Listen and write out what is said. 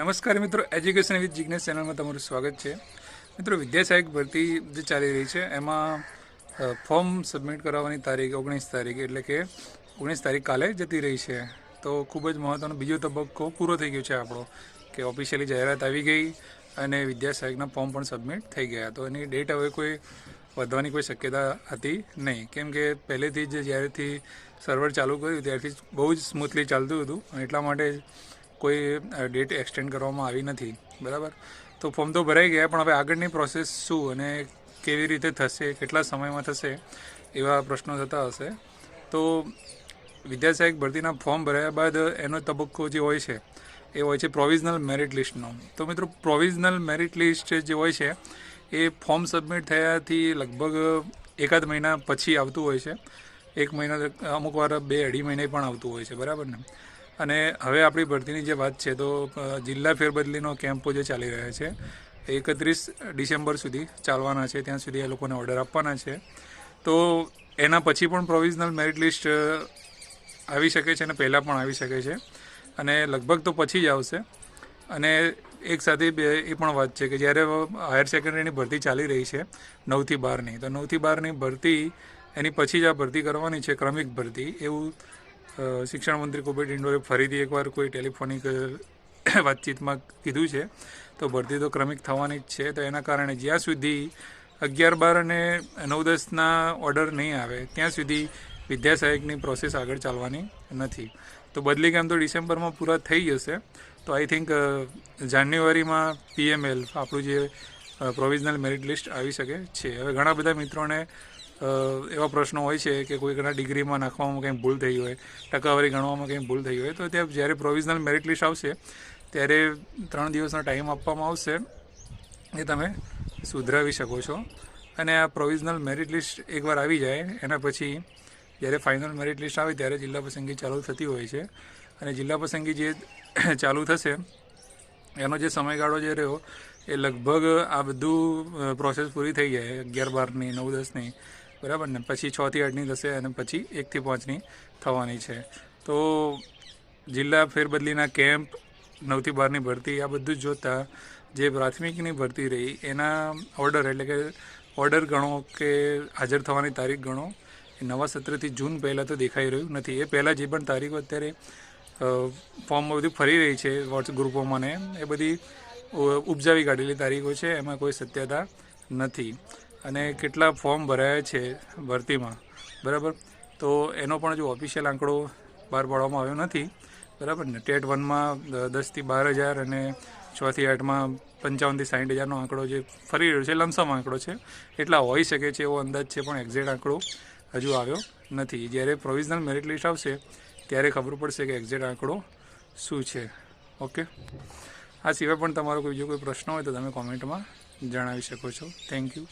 નમસ્કાર મિત્રો education with Jignesh ચેનલમાં તમારું સ્વાગત છે. મિત્રો વિદ્યા ભરતી જે ચાલી રહી છે, એમાં ફોર્મ સબમિટ કરાવવાની તારીખ ઓગણીસ તારીખ, એટલે કે ઓગણીસ તારીખ કાલે જતી રહી છે. તો ખૂબ જ મહત્ત્વનો બીજો તબક્કો પૂરો થઈ ગયો છે આપણો, કે ઓફિશિયલી જાહેરાત આવી ગઈ અને વિદ્યા ફોર્મ પણ સબમિટ થઈ ગયા. તો એની ડેટ હવે કોઈ વધવાની કોઈ શક્યતા હતી નહીં. કેમ કે પહેલેથી જ જ્યારેથી સર્વર ચાલુ કર્યું, ત્યારથી બહુ જ સ્મૂથલી ચાલતું હતું. એટલા માટે કોઈ ડેટ એક્સટેન્ડ કરવામાં આવી નથી, બરાબર? તો ફોર્મ તો ભરાઈ ગયા, પણ હવે આગળની પ્રોસેસ શું અને કેવી રીતે થશે, કેટલા સમયમાં થશે, એવા પ્રશ્નો થતા હશે. તો વિદ્યાસહાયક ભરતીના ફોર્મ ભરાયા બાદ એનો તબક્કો જે હોય છે, એ હોય છે પ્રોવિઝનલ મેરિટ લિસ્ટનો તો મિત્રો પ્રોવિઝનલ મેરિટ લિસ્ટ જે હોય છે, એ ફોર્મ સબમિટ થયાથી લગભગ એકાદ મહિના પછી આવતું હોય છે. એક મહિના, અમુક વાર બે અઢી મહિને પણ આવતું હોય છે, બરાબર ને? અને હવે આપણી ભરતીની જે વાત છે, તો જિલ્લા ફેરબદલીનો કેમ્પો જે ચાલી રહ્યા છે એકત્રીસ ડિસેમ્બર સુધી ચાલવાના છે. ત્યાં સુધી એ લોકોને ઓર્ડર આપવાના છે. તો એના પછી પણ પ્રોવિઝનલ મેરિટ લિસ્ટ આવી શકે છે અને પહેલાં પણ આવી શકે છે. અને લગભગ તો પછી જ આવશે. અને એક સાથે બે, એ પણ વાત છે કે જ્યારે હાયર સેકન્ડરીની ભરતી ચાલી રહી છે, નવથી બારની, તો નવથી બારની ભરતી, એની પછી જ આ ભરતી કરવાની છે, ક્રમિક ભરતી. એવું શિક્ષણ મંત્રી કુબેર ઇન્ડોરે ફરીથી એકવાર કોઈ ટેલિફોનિક વાતચીતમાં કીધું છે. તો ભરતી તો ક્રમિક થવાની જ છે. તો એના કારણે જ્યાં સુધી અગિયાર બાર અને નવ દસના ઓર્ડર નહીં આવે, ત્યાં સુધી વિદ્યા સહાયકની પ્રોસેસ આગળ ચાલવાની નથી. તો બદલી કામ તો ડિસેમ્બરમાં પૂરા થઈ જશે. તો આઈ થિંક જાન્યુઆરીમાં પીએમએલ આપણું જે પ્રોવિઝનલ મેરિટ લિસ્ટ આવી શકે છે. હવે ઘણા બધા મિત્રોને એવા પ્રશ્નો હોય છે કે કોઈ ઘણા ડિગ્રીમાં નાખવામાં કંઈ ભૂલ થઈ હોય, ટકાવારી ગણવામાં કંઈ ભૂલ થઈ હોય, તો ત્યાં જ્યારે પ્રોવિઝનલ મેરિટ લિસ્ટ આવશે, ત્યારે ત્રણ દિવસનો ટાઈમ આપવામાં આવશે એ તમે સુધરાવી શકો છો. અને આ પ્રોવિઝનલ મેરિટ લિસ્ટ એકવાર આવી જાય, એના પછી જ્યારે ફાઇનલ મેરિટ લિસ્ટ આવે ત્યારે જિલ્લા પસંદગી ચાલુ થતી હોય છે. અને જિલ્લા પસંદગી જે ચાલુ થશે, એનો જે સમયગાળો જે રહ્યો, એ લગભગ આ બધું પ્રોસેસ પૂરી થઈ જાય, અગિયાર બારની, નવ દસની. બરાબર ને? પછી છથી આઠની થશે અને પછી એકથી પાંચની થવાની છે. તો જિલ્લા ફેરબદલીના કેમ્પ નવથી બારની ભરતી, આ બધું જ જોતાં જે પ્રાથમિકની ભરતી રહી, એના ઓર્ડર એટલે કે ઓર્ડર ગણો કે હાજર થવાની તારીખ ગણો, એ નવા સત્રથી જૂન પહેલાં તો દેખાઈ રહ્યું નથી. એ પહેલાં જે પણ તારીખો અત્યારે ફોર્મમાં બધી ફરી રહી છે વોટ્સઅપ ગ્રુપોમાં ને, એ બધી ઉપજાવી કાઢેલી તારીખો છે, એમાં કોઈ સત્યતા નથી. અને કેટલા ફોર્મ ભરાયા છે ભરતીમાં? બરાબર? તો એનો પણ જો ઓફિશિયલ આંકડો બહાર પાડવામાં આવ્યો નથી, બરાબર ને? ટેટ વનમાં દસથી બાર હજાર અને છથી આઠમાં પંચાવનથી સાઠ હજારનો આંકડો જે ફરી રહ્યો છે, લમસમ આંકડો છે. એટલા હોઈ શકે છે એવો અંદાજ છે, પણ એક્ઝેક્ટ આંકડો હજુ આવ્યો નથી. જ્યારે પ્રોવિઝનલ મેરિટ લિસ્ટ આવશે, ત્યારે ખબર પડશે કે એક્ઝેક્ટ આંકડો શું છે. ઓકે? આ સિવાય પણ તમારો કોઈ બીજો કોઈ પ્રશ્ન હોય તો તમે કોમેન્ટમાં જણાવી શકો છો. Thank you